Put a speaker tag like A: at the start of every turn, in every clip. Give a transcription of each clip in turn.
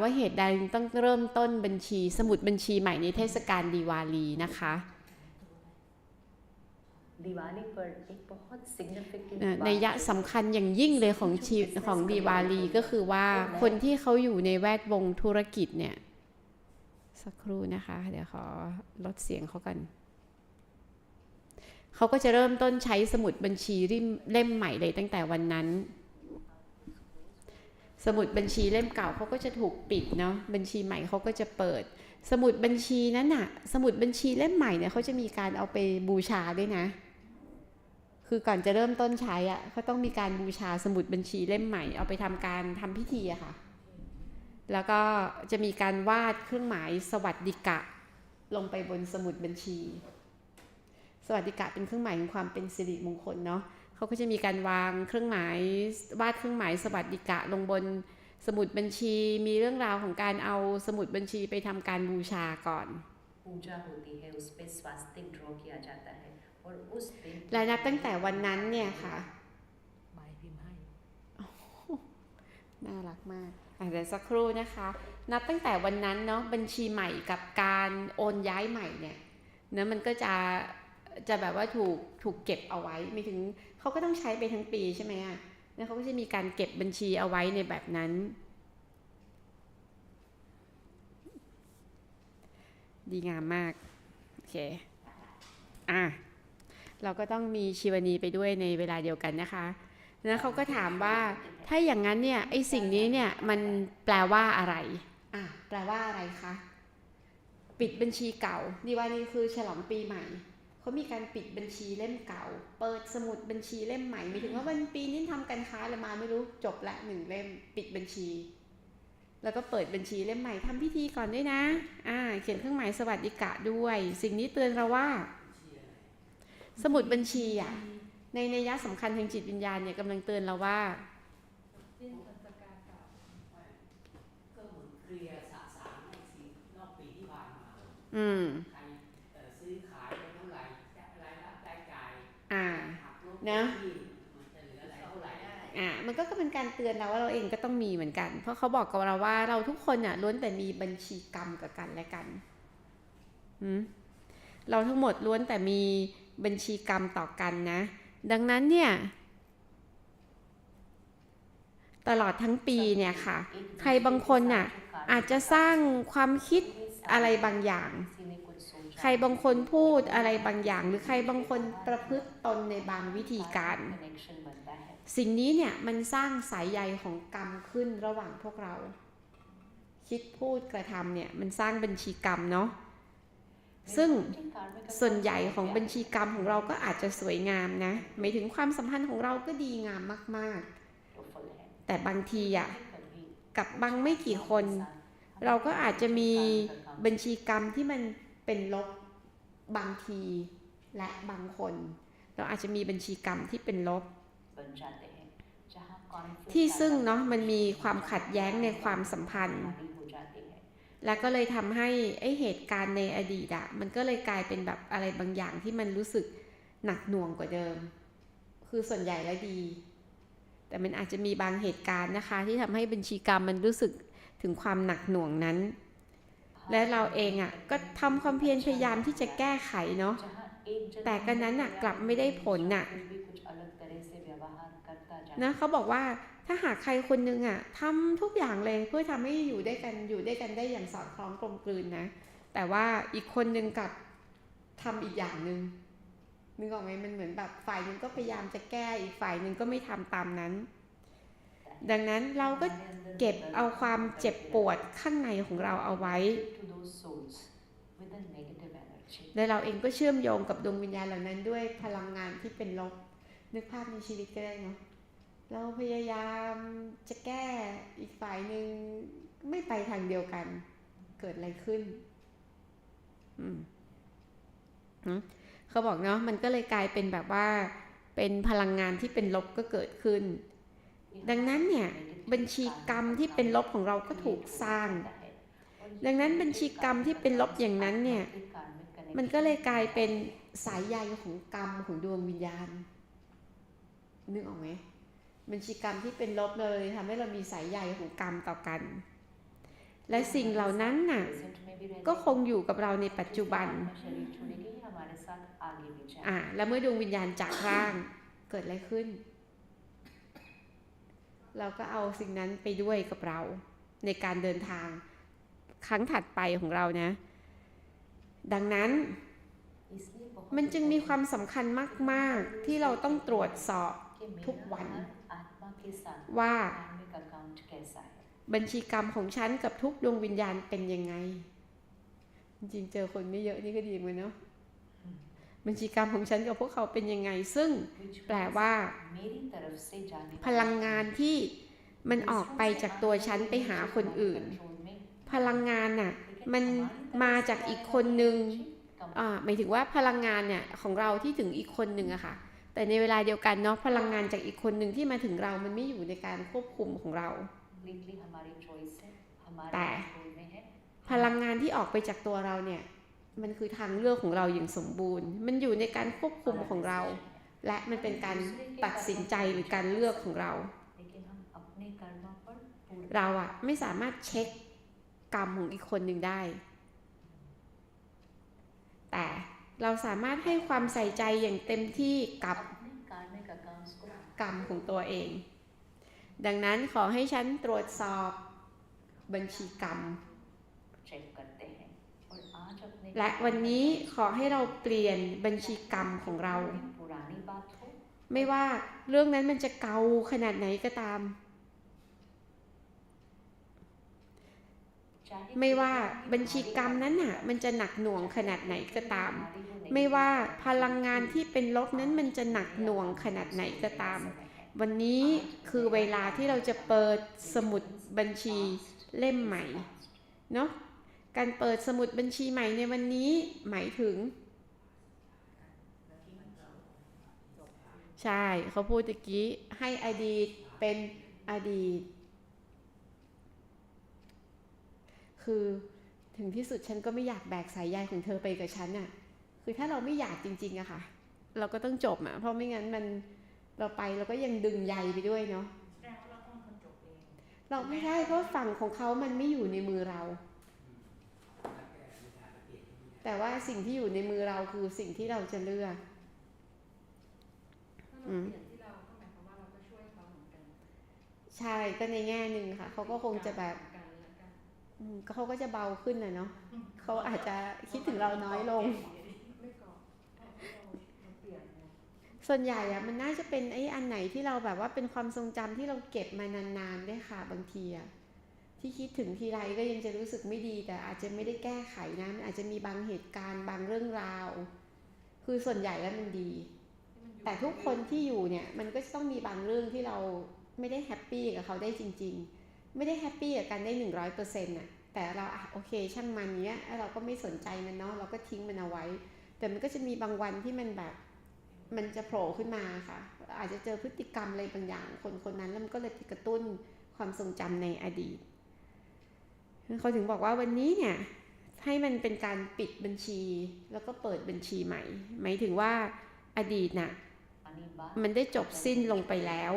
A: ว่าเหตุใดต้องเริ่มต้นบัญชีสมุดบัญชีใหม่ในเทศกาลดีวาลีนะคะนัยยะสำคัญอย่างยิ่งเลยของชีของดีวาลีก็คือว่าคนที่เขาอยู่ในแวดวงธุรกิจเนี่ย สักครู่นะคะ เดี๋ยวขอลดเสียงเขากันเขาก็จะเริ่มต้นใช้สมุดบัญชีเล่มใหม่เลยตั้งแต่วันนั้น สมุดบัญชีเล่มเก่าเขาก็จะถูกปิดเนาะบัญชีใหม่เขาก็จะเปิด สมุดบัญชีนั้นน่ะ สมุดบัญชีเล่มใหม่เนี่ยเขาจะมีการเอาไปบูชาด้วยนะ คือก่อนจะเริ่มต้นใช้อะ่ะเขาต้องมีการบูชาสมุดบัญชีเล่มใหม่ เอาไปทำการทำพิธีอะค่ะ แล้วก็จะมีการวาดเครื่องหมายสวัสดิกะ ลงไปบนสมุดบัญชี สวัสดิกะเป็นเครื่องหมายของความเป็นสิริมงคลเนาะ เขาก็จะมีการวางเครื่องหมายวาดเครื่องหมายสวัสดิกะลงบนสมุดบัญชีมีเรื่องราวของการเอาสมุดบัญชีไปทำการบูชาก่อน และนับตั้งแต่วันนั้นเนี่ยค่ะน่ารักมากแต่สักครู่นะคะ นับตั้งแต่วันนั้นเนาะบัญชีใหม่กับการโอนย้ายใหม่เนี่ยเนื้อมันก็จะจะแบบว่าถูกถูกเก็บเอาไว้ไม่ถึง เขาก็ต้องใช้ไปทั้งปีใช่ไหมอะแล้วเขาก็จะมีการเก็บบัญชีเอาไว้ในแบบนั้น ดีงามมาก โอเค อะ เราก็ต้องมีชีวนีไปด้วยในเวลาเดียวกันนะคะแล้วเขาก็ถามว่าถ้าอย่างนั้นเนี่ยไอสิ่งนี้เนี่ยมันแปลว่าอะไรอะแปลว่าอะไรคะ ปิดบัญชีเก่า ดีวานีคือฉลองปีใหม่ เขามีการปิดบัญชีเล่มเก่า เปิดสมุดบัญชีเล่มใหม่หมายถึงว่าวันปีนี้ทำการค้าอะไรมาไม่รู้จบละหนึ่งเล่มปิดบัญชี แล้วก็เปิดบัญชีเล่มใหม่ทำพิธีก่อนด้วยนะ อ่า เขียนเครื่องหมายสวัสดิกะด้วย สิ่งนี้เตือนเราว่า สมุดบัญชีอะในนัยยะสำคัญทางจิตวิญญาณเนี่ยกำลังเตือนเราว่า
B: ก็เหมือนเคลียร์สะสางในสิ่งนอกปีที่ผ่านม
A: นะ
B: ที่มันจะเหลืออะไรเท่า
A: มันก็เป็นการเตือนเราว่าเราเองก็ต้องมีเหมือนกัน เพราะเขาบอกกับเราว่าเราทุกคนน่ะล้วนแต่มีบัญชีกรรมกับกันและกันอืมเราทั้งหมดล้วนแต่มีบัญชีกรรมต่อกันนะ ดังนั้นเนี่ย ตลอดทั้งปีเนี่ยค่ะ ใครบางคนน่ะอาจจะสร้างความคิดอะไรบางอย่าง ใครบางคนพูดอะไรบางอย่าง หรือใครบางคนประพฤติตนในบางวิธีการ สิ่งนี้เนี่ย มันสร้างสายใยของกรรมขึ้นระหว่างพวกเรา คิดพูดกระทำเนี่ย มันสร้างบัญชีกรรมเนาะซึ่งส่วนใหญ่ของบัญชีกรรมของเราก็อาจจะสวยงามนะหมายถึงความสัมพันธ์ของเราก็ดีงามมาก ๆ แต่บางทีอะกับบางไม่กี่คน เราก็อาจจะมีบัญชีกรรมที่มัน เป็นลบบางทีและบางคน เราอาจจะมีบัญชีกรรมที่เป็นลบ ที่ซึ่งเนาะมันมีความขัดแย้งในความสัมพันธ์ และก็เลยทำให้ไอเหตุการณ์ในอดีตอะมันก็เลยกลายเป็นแบบอะไรบางอย่างที่มันรู้สึกหนักหน่วงกว่าเดิม คือส่วนใหญ่แล้วดี แต่มันอาจจะมีบางเหตุการณ์นะคะ ที่ทำให้บัญชีกรรมมันรู้สึกถึงความหนักหน่วงนั้น และเราเองอะ่ะก็ทำความเพียรพยายามที่จะแก้ไขเนาะแต่กันนั้นอะ่ะกลับไม่ได้ผลน่ะนะเขาบอกว่าถ้าหากใครคนนึงอะ่ะทำทุกอย่างเลยเพื่อทำให้อยู่ได้กันอยู่ได้กันได้อย่างสอดคล้องกลมกลืนนะ แต่ว่าอีกคนนึงกับทำอีกอย่างหนึง่งนึกออกไหมมันเหมือนแบบฝ่ายนึงก็พยายามจะแก้อีกฝ่ายนึงก็ไม่ทำตามนั้น ดังนั้นเราก็เก็บเอาความเจ็บปวดข้างในของเราเอาไว้ และเราเองก็เชื่อมโยงกับดวงวิญญาณเหล่านั้นด้วยพลังงานที่เป็นลบ นึกภาพในชีวิตก็ได้เนาะ เราพยายามจะแก้อีกฝ่ายหนึ่งไม่ไปทางเดียวกัน เกิดอะไรขึ้น อืมเขาบอกเนาะมันก็เลยกลายเป็นแบบว่า เป็นพลังงานที่เป็นลบก็เกิดขึ้น ดังนั้นเนี่ยบัญชีกรรมที่เป็นลบของเราก็ถูกสร้าง ดังนั้นบัญชีกรรมที่เป็นลบอย่างนั้นเนี่ยมันก็เลยกลายเป็นสายใยของกรรมของดวงวิญญาณนึกออกไหมบัญชีกรรมที่เป็นลบเลยทำให้เรามีสายใยของกรรมต่อกัน และสิ่งเหล่านั้นน่ะก็คงอยู่กับเราในปัจจุบันอ่าแล้วเมื่อดวงวิญญาณจากร่างเกิดอะไรขึ้น เราก็เอาสิ่งนั้นไปด้วยกับเราในการเดินทางครั้งถัดไปของเรานะ ดังนั้นมันจึงมีความสำคัญมาก ๆ ที่เราต้องตรวจสอบทุกวัน ว่าบัญชีกรรมของฉันกับทุกดวงวิญญาณเป็นยังไง จริงเจอคนไม่เยอะนี่ก็ดีเหมือนเนาะ บัญชีการของฉันกับพวกเขาเป็นยังไง ซึ่งแปลว่า พลังงานที่มันออกไปจากตัวฉันไปหาคนอื่น พลังงานน่ะมันมาจากอีกคนนึงอ่าหมายถึงว่าพลังงานเนี่ยของเราที่ถึงอีกคนนึงอะค่ะ แต่ในเวลาเดียวกันเนาะพลังงานจากอีกคนหนึ่งที่มาถึงเรามันไม่อยู่ในการควบคุมของเรา แต่พลังงานที่ออกไปจากตัวเราเนี่ย มันคือทางเลือกของเราอย่างสมบูรณ์ มันอยู่ในการควบคุมของเรา และมันเป็นการตัดสินใจหรือการเลือกของเรา เราอะไม่สามารถเช็คกรรมของอีกคนหนึ่งได้ แต่เราสามารถให้ความใส่ใจอย่างเต็มที่กับกรรมของตัวเอง ดังนั้นขอให้ฉันตรวจสอบบัญชีกรรม และวันนี้ขอให้เราเปลี่ยนบัญชีกรรมของเรา ไม่ว่าเรื่องนั้นมันจะเกาขนาดไหนก็ตาม ไม่ว่าบัญชีกรรมนั้นน่ะ มันจะหนักหน่วงขนาดไหนก็ตาม ไม่ว่าพลังงานที่เป็นลบนั้นมันจะหนักหน่วงขนาดไหนก็ตาม วันนี้คือเวลาที่เราจะเปิดสมุดบัญชีเล่มใหม่เนาะ การเปิดสมุดบัญชีใหม่ในวันนี้หมายถึง ใช่เขาพูดตะกี้ให้อดีตเป็นอดีต คือถึงที่สุดฉันก็ไม่อยากแบกสายใยของเธอไปกับฉันน่ะ คือถ้าเราไม่อยากจริงๆอะค่ะ เราก็ต้องจบอะเพราะไม่งั้นมันเราไปเราก็ยังดึงใยไปด้วยเนาะเราไม่ได้เพราะฝั่งของเขามันไม่อยู่ในมือเรา แต่ว่าสิ่งที่อยู่ในมือเราคือสิ่งที่เราจะเลือกอืม
C: ที่เราก็หมายความว่าเราก็ช่วยเขาเหมือนกัน
A: ใช่ก็ในแง่หนึ่งค่ะ เขาก็คงจะแบบ
C: กันและกัน
A: อืมก็เขาก็จะเบาขึ้นนะเนาะเขาอาจจะคิดถึงเราน้อยลง
C: ไม่ก่อนเราเปลี่ยนไง
A: ส่วนใหญ่อะมันน่าจะเป็นไอ้อันไหนที่เราแบบว่าเป็นความทรงจำที่เราเก็บมานานๆด้วยค่ะ บางทีอะ ที่คิดถึงทีไรก็ยังจะรู้สึกไม่ดี แต่อาจจะไม่ได้แก้ไขนะมันอาจจะมีบางเหตุการณ์บางเรื่องราว คือส่วนใหญ่แล้วมันดี แต่ทุกคนที่อยู่เนี่ยมันก็จะต้องมีบางเรื่องที่เราไม่ได้แฮปปี้กับเขาได้จริง ๆ ไม่ได้แฮปปี้กับกันได้หนึ่งร้อยเปอร์เซ็นต์น่ะแต่เราอะโอเคช่างมันเนี้ยเราก็ไม่สนใจมันเนาะเราก็ทิ้งมันเอาไว้ แต่มันก็จะมีบางวันที่มันแบบมันจะโผล่ขึ้นมาค่ะ อาจจะเจอพฤติกรรมอะไรบางอย่าง คนคนนั้นแล้วมันก็เลยกระตุ้นความทรงจำในอดีต เขาถึงบอกว่าวันนี้เนี่ยให้มันเป็นการปิดบัญชี แล้วก็เปิดบัญชีใหม่ หมายถึงว่าอดีตนะ่ะมันได้จบสิ้นลงไปแล้ว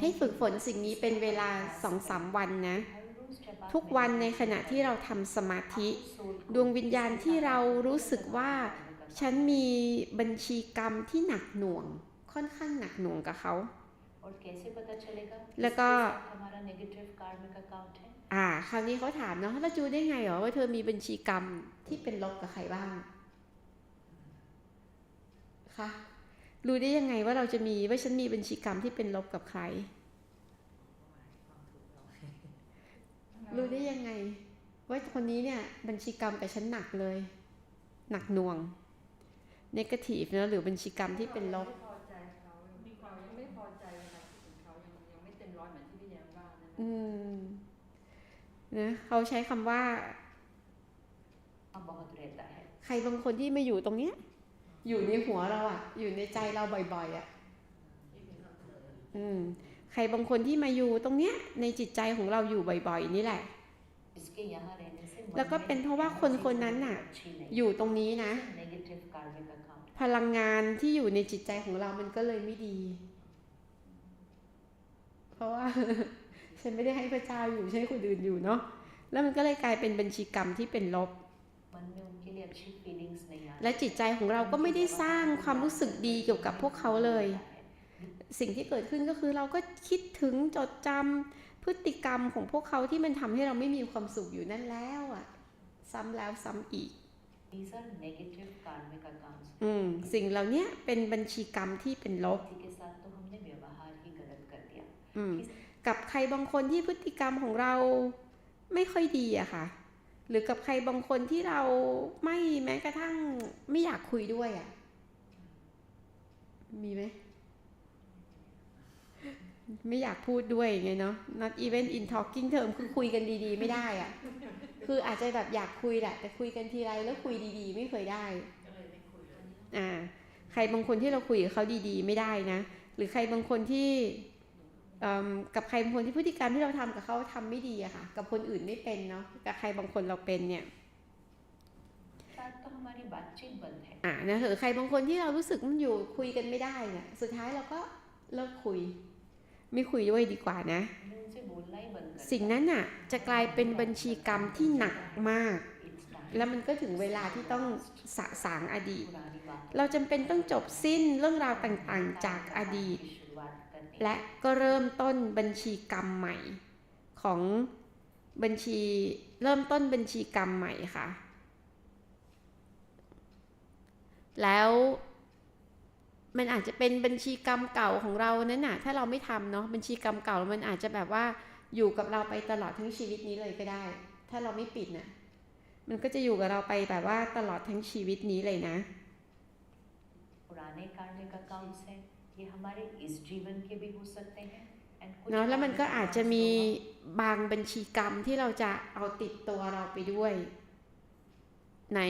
A: ให้ฝึกฝนสิ่งนี้เป็นเวลาสองสามวันนะ ทุกวันในขณะที่เราทำสมาธิ ดวงวิญญาณที่เรารู้สึกว่า ฉันมีบัญชีกรรมที่หนักหน่วง ค่อนข้างหนักหน่วงกับเขา แล้วก็ อ่า คราวนี้เขาถามเนาะแล้วจูได้ไงหรอว่าเธอมีบัญชีกรรมที่เป็นลบกับใครบ้างคะรู้ได้ยังไงว่าเราจะมีว่าฉันมีบัญชีกรรมที่เป็นลบกับใคร รู้ได้ยังไง ว่าคนนี้เนี่ย บัญชีกรรมกับฉันหนักเลย หนักหน่วงเนกาทีฟนะหรือบัญชีกรรมที่เป็นลบ
C: อืม นะ
A: เขาใช้คำว่า ใครบางคนที่มาอยู่ตรงเนี้ย อยู่ในหัวเราอะอยู่ในใจเราบ่อย ๆอะอืมใครบางคนที่มาอยู่ตรงเนี้ย ในจิตใจของเราอยู่บ่อย ๆ นี่แหละ แล้วก็เป็นเพราะว่าคนคนนั้นน่ะ อยู่ตรงนี้นะ พลังงานที่อยู่ในจิตใจของเรามันก็เลยไม่ดี เพราะว่า ฉันไม่ได้ให้พระเจ้าอยู่ใช้คนอื่นอยู่เนาะแล้วมันก็เลยกลายเป็นบัญชีกรรมที่เป็นลบ และจิตใจของเราก็ไม่ได้สร้างความรู้สึกดีเกี่ยวกับพวกเขาเลย สิ่งที่เกิดขึ้นก็คือเราก็คิดถึงจดจำพฤติกรรมของพวกเขาที่มันทำให้เราไม่มีความสุขอยู่นั่นแล้วอะซ้ำแล้วซ้ำอีกอืมสิ่งเหล่านี้เป็นบัญชีกรรมที่เป็นลบอืม กับใครบางคนที่พฤติกรรมของเราไม่ค่อยดีอะค่ะ หรือกับใครบางคนที่เราไม่แม้กระทั่งไม่อยากคุยด้วยอะมีไหมไม่อยากพูดด้วยไงเนาะ not even in talking term คือคุยกันดีๆ ไม่ได้อะคืออาจจะแบบอยากคุยแหละ แต่คุยกันทีไรแล้วคุยดีๆ ไม่เคยได้อ่า ใครบางคนที่เราคุยกับเขาดีๆ ไม่ได้นะ หรือใครบางคนที่ กับใครบางคนที่พฤติกรรมที่เราทำกับเขาทำไม่ดีอะค่ะ กับคนอื่นไม่เป็นเนาะกับใครบางคนเราเป็นเนี่ยอ่านะหรือใครบางคนที่เรารู้สึกมันอยู่คุยกันไม่ได้เนี่ยสุดท้ายเราก็เลิกคุย ไม่คุยด้วยดีกว่านะ สิ่งนั้นอะจะกลายเป็นบัญชีกรรมที่หนักมาก แล้วมันก็ถึงเวลาที่ต้องสะสางอดีต เราจำเป็นต้องจบสิ้นเรื่องราวต่างๆ จากอดีต และก็เริ่มต้นบัญชีกรรมใหม่ ของบัญชีเริ่มต้นบัญชีกรรมใหม่ค่ะ แล้วมันอาจจะเป็นบัญชีกรรมเก่าของเรานั้นน่ะถ้าเราไม่ทำเนาะบัญชีกรรมเก่ามันอาจจะแบบว่าอยู่กับเราไปตลอดทั้งชีวิตนี้เลยก็ได้ ถ้าเราไม่ปิดน่ะมันก็จะอยู่กับเราไปแบบว่าตลอดทั้งชีวิตนี้เลยนะ นาะแล้วมันก็อาจจะมีบางบัญชีกรรมที่เราจะเอาติดตัวเราไปด้วย ใน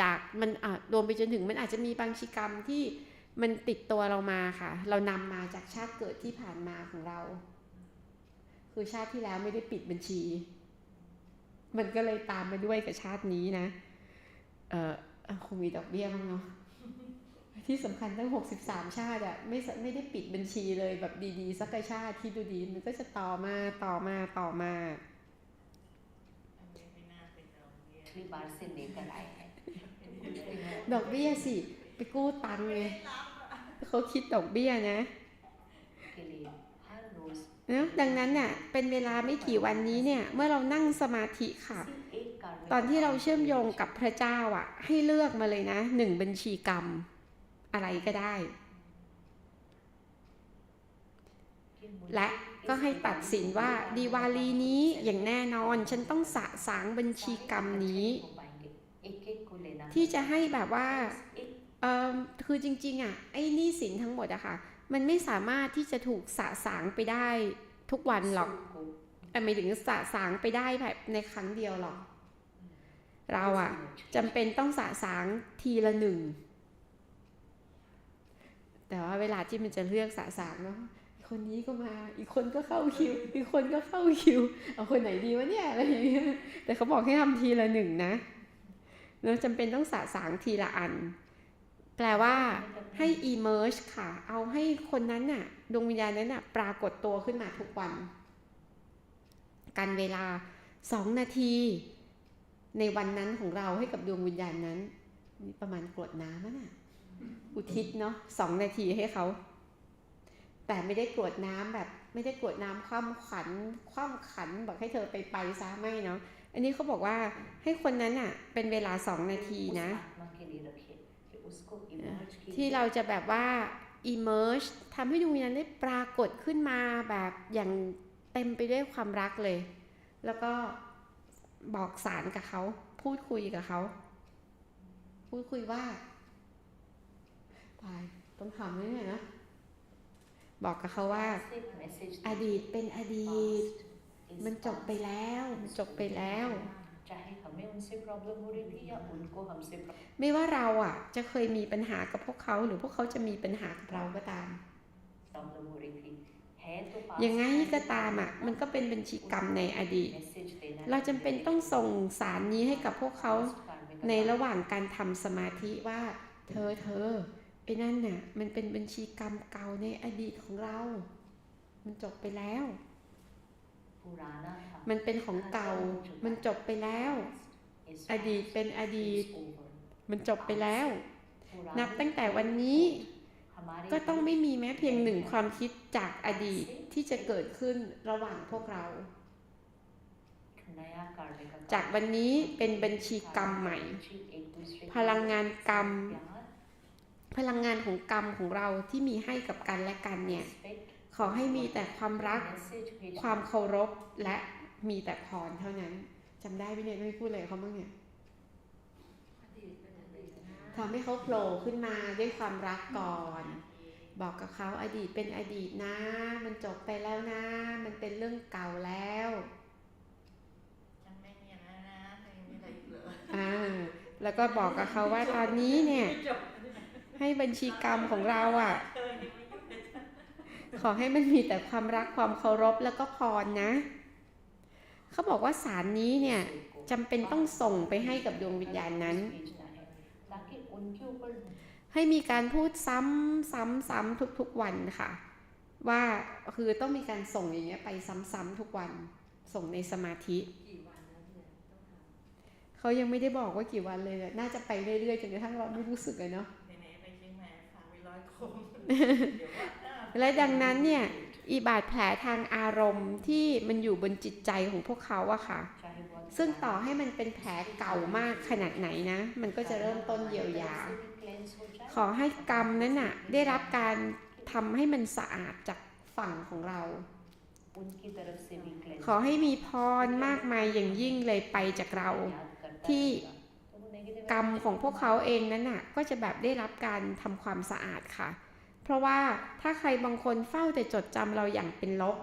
A: จากมันรวมไปจนถึงมันอาจจะมีบางชีกรรมที่มันติดตัวเรามาค่ะ เรานำมาจากชาติเกิดที่ผ่านมาของเรา คือชาติที่แล้วไม่ได้ปิดบัญชี มันก็เลยตามมาด้วยกับชาตินี้นะ เออคงมีดอกเบี้ยบ้างเนาะ ที่สำคัญทั้งหกสิบสามชาติอะไม่ไม่ได้ปิดบัญชีเลยแบบดีๆ สักชาติที่ดูดีมันก็จะต่อมาต่อมาต่อมา
B: ดอกเบี้ย
A: สิไปกู้ตังค์ไงเขาคิดดอกเบี้ยนะนะดังนั้นเนี่ยเป็นเวลาไม่กี่วันนี้เนี่ย เมื่อเรานั่งสมาธิค่ะ ตอนที่เราเชื่อมโยงกับพระเจ้าอะ ให้เลือกมาเลยนะหนึ่งบัญชีกรรม อะไรก็ได้ และก็ให้ตัดสินว่าดีวาลีนี้อย่างแน่นอนฉันต้องสะสางบัญชีกรรมนี้ ที่จะให้แบบว่าเออคือจริงๆอะไอ้นี่สินทั้งหมดอะค่ะ มันไม่สามารถที่จะถูกสะสางไปได้ทุกวันหรอกแต่ไม่ถึงสะสางไปได้แบบในครั้งเดียวหรอก เราอะจำเป็นต้องสะสางทีละหนึ่ง แต่ว่าเวลาที่มันจะเลือกสะสางเนาะคนนี้ก็มา อีกคนก็เข้าคิว อีกคนก็เข้าคิว เอาคนไหนดีวะเนี่ยอะไรอย่างเงี้ย แต่เขาบอกให้ทำทีละหนึ่งนะเนาจำเป็นต้องสะสางทีละอัน แปลว่าให้ emerge ค่ะ เอาให้คนนั้นน่ะ ดวงวิญญาณนั้นน่ะ ปรากฏตัวขึ้นมาทุกวันกันเวลาสองนาที ในวันนั้นของเราให้กับดวงวิญญาณนั้น ประมาณกรวดน้ำมันน่ะ อุทิศเนาะสองนาทีให้เขา แต่ไม่ได้กรวดน้ำแบบ ไม่ได้กรวดน้ำคว่ำขันคว่ำขันบอกให้เธอไปไปซะไม่เนาะอันนี้เขาบอกว่าให้คนนั้นอะ่ะ เป็นเวลาสองนาทีนะ ที่เราจะแบบว่า emerge ทำให้ดวงวิญญาณได้ปรากฏขึ้นมาแบบอย่างเต็มไปด้วยความรักเลย แล้วก็บอกสารกับเขา พูดคุยกับเขา พูดคุยว่า ตายต้องถามนิดน่อนะ บอกกับเขาว่า อดีตเป็นอดีต มันจบไปแล้ว มันจบไปแล้วไม่ว่าเราอะ จะเคยมีปัญหากับพวกเขา หรือพวกเขาจะมีปัญหากับเราก็ตาม ยังไงก็ตามอะ มันก็เป็นบัญชีกรรมในอดีต เราจำเป็นต้องส่งสารนี้ให้กับพวกเขาในระหว่างการทำสมาธิว่า เธอเธอ ไอ้นั่นน่ะมันเป็นบัญชีกรรมเก่าในอดีตของเรา มันจบไปแล้ว มันเป็นของเก่า มันจบไปแล้ว อดีตเป็นอดีต มันจบไปแล้ว นับตั้งแต่วันนี้ ก็ต้องไม่มีแม้เพียงหนึ่งความคิดจากอดีตที่จะเกิดขึ้นระหว่างพวกเรา จากวันนี้เป็นบัญชีกรรมใหม่ พลังงานกรรม พลังงานของกรรมของเราที่มีให้กับกันและกันเนี่ย ขอให้มีแต่ความรัก ความเคารพ และมีแต่พรเท่านั้นจำได้ไหมเนี่ยไม่พูดเลยเขาบ้างเนี่ยทำให้เขาโผล่ขึ้นมาด้วยความรักก่อน บอกกับเขาอดีตเป็นอดีตนะ มันจบไปแล้วนะ มันเป็นเรื่องเก่าแล้ว
B: อ่า
A: แล้วก็บอกกับเขาว่าตอนนี้เนี่ย ให้บัญชีกรรมของเราอะ่ะ ขอให้มันมีแต่ความรักความเคารพแล้วก็พรนะ เขาบอกว่าสารนี้เนี่ยจำเป็นต้องส่งไปให้กับดวงวิญญาณนั้น ให้มีการพูดซ้ำซ้ำซ้ำทุกๆวันค่ะ ว่าคือต้องมีการส่งอย่างเงี้ยไปซ้ำๆทุกวันส่งในสมาธิเขายังไม่ได้บอกว่ากี่วันเลย น่าจะไปเรื่อยๆจนกระทั่งเราไม่รู้สึกเลยเนาะ และดังนั้นเนี่ยอีบาดแผลทางอารมณ์ที่มันอยู่บนจิตใจของพวกเขาอะค่ะ ซึ่งต่อให้มันเป็นแผลเก่ามากขนาดไหนนะ มันก็จะเริ่มต้นเยียวยา ขอให้กรรมนั้นอะได้รับการทำให้มันสะอาดจากฝั่งของเรา ขอให้มีพรมากมายอย่างยิ่งเลยไปจากเรา ที่กรรมของพวกเขาเองนั้นอะก็จะแบบได้รับการทำความสะอาดค่ะ เพราะว่าถ้าใครบางคนเฝ้าแต่จดจำเราอย่างเป็นลบ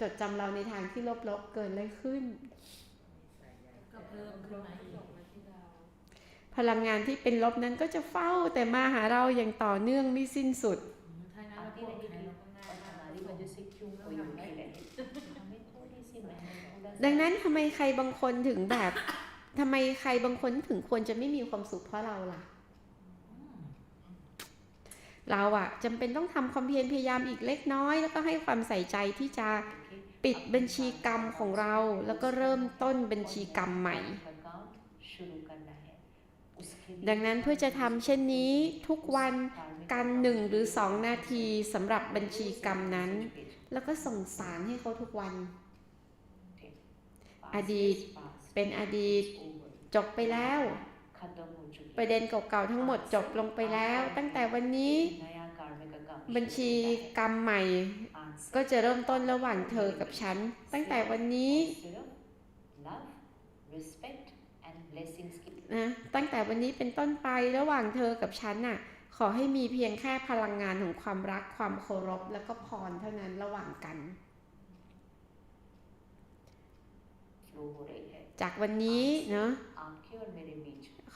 A: จดจำเราในทางที่ลบๆเกิน
B: เลยขึ้น
A: พลังงานที่เป็นลบนั้นก็จะเฝ้าแต่มาหาเราอย่างต่อเนื่องไม่สิ้นสุด
B: ดัง
A: นั้นทำไมใครบางคนถึงแบบทำไมใครบางคนถึงควรจะไม่มีความสุขเพราะเราล่ะ เราอะจำเป็นต้องทำความเพียรพยายามอีกเล็กน้อย แล้วก็ให้ความใส่ใจที่จะปิดบัญชีกรรมของเรา แล้วก็เริ่มต้นบัญชีกรรมใหม่ ดังนั้นเพื่อจะทำเช่นนี้ทุกวันกันหนึ่งหรือสองนาทีสำหรับบัญชีกรรมนั้น แล้วก็ส่งสารให้เขาทุกวัน อดีตเป็นอดีตจบไปแล้ว ประเด็นเก่าๆทั้งหมดจบลงไปแล้ว ตั้งแต่วันนี้ บัญชีกรรมใหม่ ก็จะเริ่มต้นระหว่างเธอกับฉัน ตั้งแต่วันนี้นะตั้งแต่วันนี้เป็นต้นไประหว่างเธอกับฉันน่ะขอให้มีเพียงแค่พลังงานของความรักความเคารพ แล้วก็พรเท่านั้นระหว่างกัน จากวันนี้เนาะ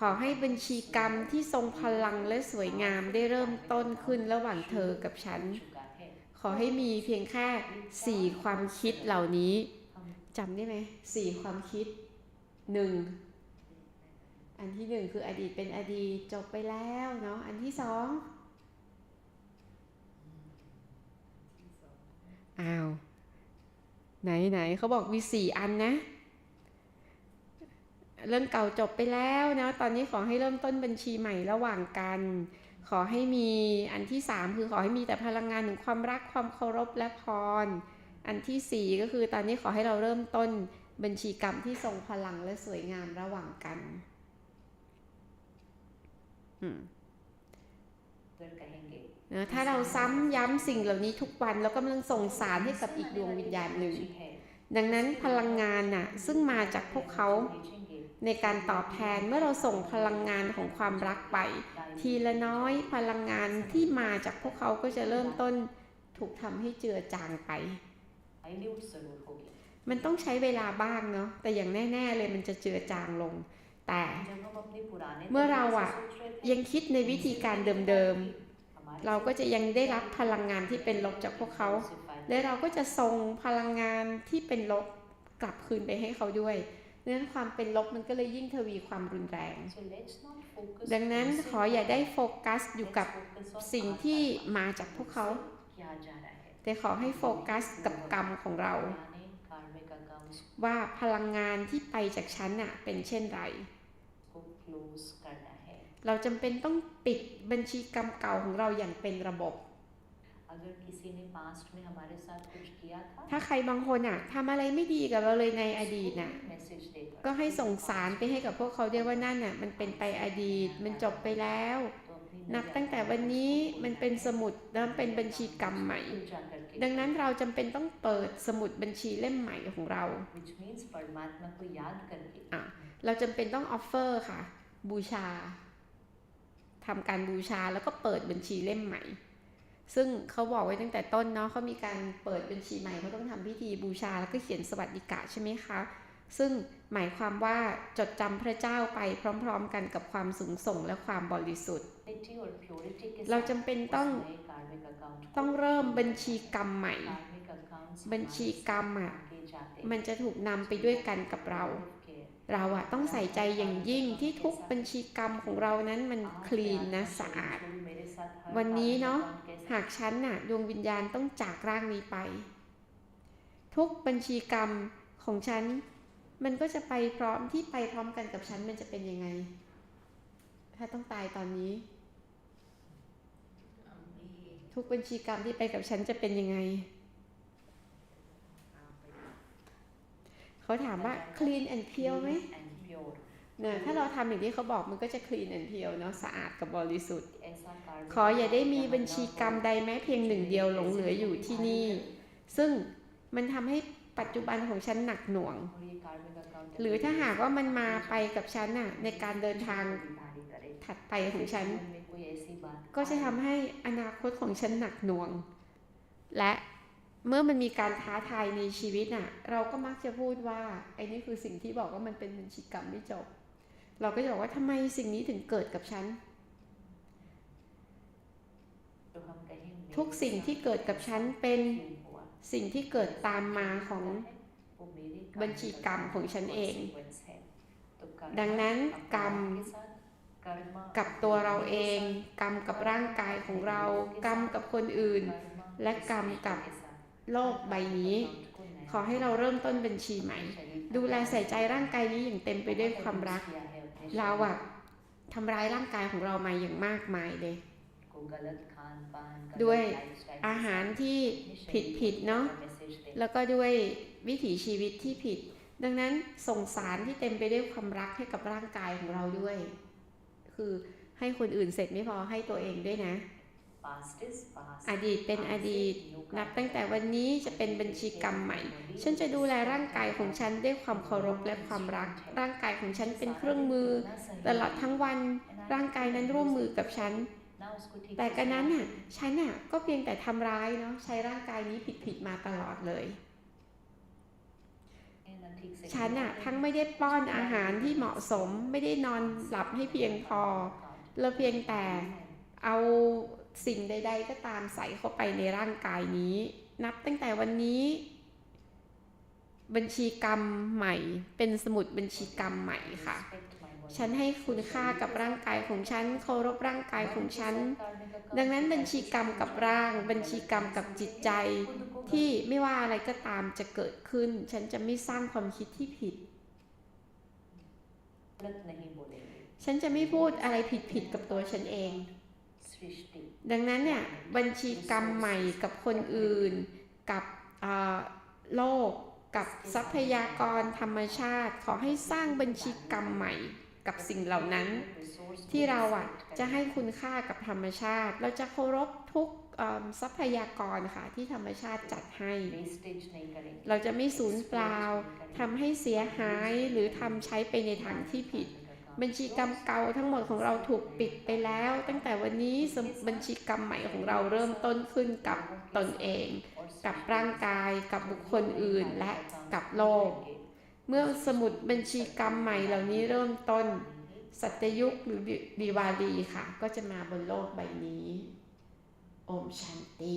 A: ขอให้บัญชีกรรมที่ทรงพลังและสวยงามได้เริ่มต้นขึ้นระหว่างเธอกับฉัน ขอให้มีเพียงแค่สี่ความคิดเหล่านี้จำได้ไหมสี่ความคิดหนึ่งอันที่หนึ่งคืออดีตเป็นอดีตจบไปแล้วเนาะอันที่สองอ้าว ไหนไหนเขาบอกมีสี่อันนะ เรื่องเก่าจบไปแล้วนะ ตอนนี้ขอให้เริ่มต้นบัญชีใหม่ระหว่างกัน ขอให้มีอันที่ 3 คือขอให้มีแต่พลังงานถึงความรักความเคารพและพร อันที่ 4 ก็คือตอนนี้ขอให้เราเริ่มต้นบัญชีกรรมที่ทรงพลังและสวยงามระหว่างกันนะถ้าเราซ้ำย้ำสิ่งเหล่านี้ทุกวันแเรากำลังส่งสารให้กับอีกดวงวิญญาณหนึ่ง ดังนั้นพลังงานน่ะซึ่งมาจากพวกเขา ในการตอบแทนเมื่อเราส่งพลังงานของความรักไป ทีละน้อยพลังงานที่มาจากพวกเขาก็จะเริ่มต้นถูกทำให้เจือจางไป มันต้องใช้เวลาบ้างเนาะแต่อย่างแน่ ๆ เลยมันจะเจือจางลง แต่เมื่อเราอะยังคิดในวิธีการเดิมๆเราก็จะยังได้รับพลังงานที่เป็นลบจากพวกเขา และเราก็จะส่งพลังงานที่เป็นลบกลับคืนไปให้เขาด้วย นั้นความเป็นลบมันก็เลยยิ่งทวีความรุนแรง ดังนั้นขออย่าได้โฟกัสอยู่กับสิ่งที่มาจากพวกเขา แต่ขอให้โฟกัสกับกรรมของเรา ว่าพลังงานที่ไปจากฉันน่ะเป็นเช่นไร เราจำเป็นต้องปิดบัญชีกรรมเก่าของเราอย่างเป็นระบบ ถ้าใครบางคนอะทำอะไรไม่ดีกับเราเลยในอดีตน่ะก็ให้ส่งสารไปให้กับพวกเขาด้วยว่านั่นน่ะมันเป็นไปอดีตมันจบไปแล้ว นับตั้งแต่วันนี้มันเป็นสมุดแล้วเป็นบัญชีกรรมใหม่ ดังนั้นเราจำเป็นต้องเปิดสมุดบัญชีเล่มใหม่ของเราเราจำเป็นต้องออฟเฟอร์ค่ะ บูชา ทำการบูชาแล้วก็เปิดบัญชีเล่มใหม่ ซึ่งเขาบอกไว้ตั้งแต่ต้นเนาะเขามีการเปิดบัญชีใหม่เขาต้องทำพิธีบูชาแล้วก็เขียนสวัสดิกะใช่ไหมคะ ซึ่งหมายความว่าจดจำพระเจ้าไปพร้อมๆ กันกับความสูงส่งและความบริสุทธิ์ เราจำเป็นต้องต้องเริ่มบัญชีกรรมใหม่ บัญชีกรรมอะมันจะถูกนำไปด้วยกันกับเรา เราอะต้องใส่ใจอย่างยิ่งที่ทุกบัญชีกรรมของเรานั้นมันคลีนนะสะอาด วันนี้เนาะ หากฉันน่ะดวงวิญญาณต้องจากร่างนี้ไป ทุกบัญชีกรรมของฉัน มันก็จะไปพร้อมที่ไปพร้อมกันกับฉันมันจะเป็นยังไง ถ้าต้องตายตอนนี้ ทุกบัญชีกรรมที่ไปกับฉันจะเป็นยังไงเขาถามว่า clean and pure ไหมเนี่ยถ้าเราทำอย่างที่เขาบอกมันก็จะ clean and pure เนาะสะอาดกับบริสุทธิ์ ขออย่าได้มีบัญชีกรรมใดแม้เพียงหนึ่งเดียวหลงเหลืออยู่ที่นี่ ซึ่งมันทำให้ปัจจุบันของฉันหนักหน่วง หรือถ้าหากว่ามันมาไปกับฉันน่ะในการเดินทางถัดไปของฉัน ก็จะทำให้อนาคตของฉันหนักหน่วง และเมื่อมันมีการท้าทายในชีวิตน่ะ เราก็มักจะพูดว่าไอ้นี่คือสิ่งที่บอกว่ามันเป็นบัญชีกรรมไม่จบ เราก็จะบอกว่าทำไมสิ่งนี้ถึงเกิดกับฉัน ทุกสิ่งที่เกิดกับฉันเป็นสิ่งที่เกิดตามมาของบัญชีกรรมของฉันเอง ดังนั้นกรรมกับตัวเราเอง กรรมกับร่างกายของเรา กรรมกับคนอื่น และกรรมกับโลกใบนี้ ขอให้เราเริ่มต้นบัญชีใหม่ ดูแลใส่ใจร่างกายนี้อย่างเต็มไปด้วยความรัก เราอะทำร้ายร่างกายของเรามาอย่างมากมายเลย ด้วยอาหารที่ผิดผิดๆเนาะแล้วก็ด้วยวิถีชีวิตที่ผิด ดังนั้นส่งสารที่เต็มไปด้วยความรักให้กับร่างกายของเราด้วย คือให้คนอื่นเสร็จไม่พอให้ตัวเองด้วยนะ อดีตเป็นอดีต นับตั้งแต่วันนี้จะเป็นบัญชีกรรมใหม่ ฉันจะดูแลร่างกายของฉันด้วยความเคารพและความรัก ร่างกายของฉันเป็นเครื่องมือ ตลอดทั้งวัน ร่างกายนั้นร่วมมือกับฉัน แต่กันนั้นน่ะ ฉันน่ะก็เพียงแต่ทำร้ายเนาะ ใช้ร่างกายนี้ผิดๆมาตลอดเลย ฉันน่ะทั้งไม่ได้ป้อนอาหารที่เหมาะสม ไม่ได้นอนหลับให้เพียงพอเราเพียงแต่เอา สิ่งใด ๆ ก็ตามใส่เข้าไปในร่างกายนี้ นับตั้งแต่วันนี้ บัญชีกรรมใหม่ เป็นสมุดบัญชีกรรมใหม่ค่ะ ฉันให้คุณค่ากับร่างกายของฉันเคารพร่างกายของฉัน ดังนั้นบัญชีกรรมกับร่าง บัญชีกรรมกับจิตใจที่ไม่ว่าอะไรก็ตามจะเกิดขึ้น ฉันจะไม่สร้างความคิดที่ผิด ฉันจะไม่พูดอะไรผิดๆกับตัวฉันเอง ดังนั้นเนี่ยบัญชีกรรมใหม่กับคนอื่น กับอ่าโลกกับทรัพยากรธรรมชาติ ขอให้สร้างบัญชีกรรมใหม่กับสิ่งเหล่านั้น ที่เราอะจะให้คุณค่ากับธรรมชาติ เราจะเคารพทุกเอิ่มทรัพยากรค่ะที่ธรรมชาติจัดให้ เราจะไม่สูญเปล่าทำให้เสียหายหรือทำใช้ไปในทางที่ผิด บัญชีกรรมเก่าทั้งหมดของเราถูกปิดไปแล้ว ตั้งแต่วันนี้บัญชีกรรมใหม่ของเราเริ่มต้นขึ้นกับตนเอง กับร่างกายกับบุคคลอื่นและกับโลก เมื่อสมุดบัญชีกรรมใหม่เหล่านี้เริ่มต้น สัตยุคหรือดิวาลีค่ะ ก็จะมาบนโลกใบนี้ โอมชันติ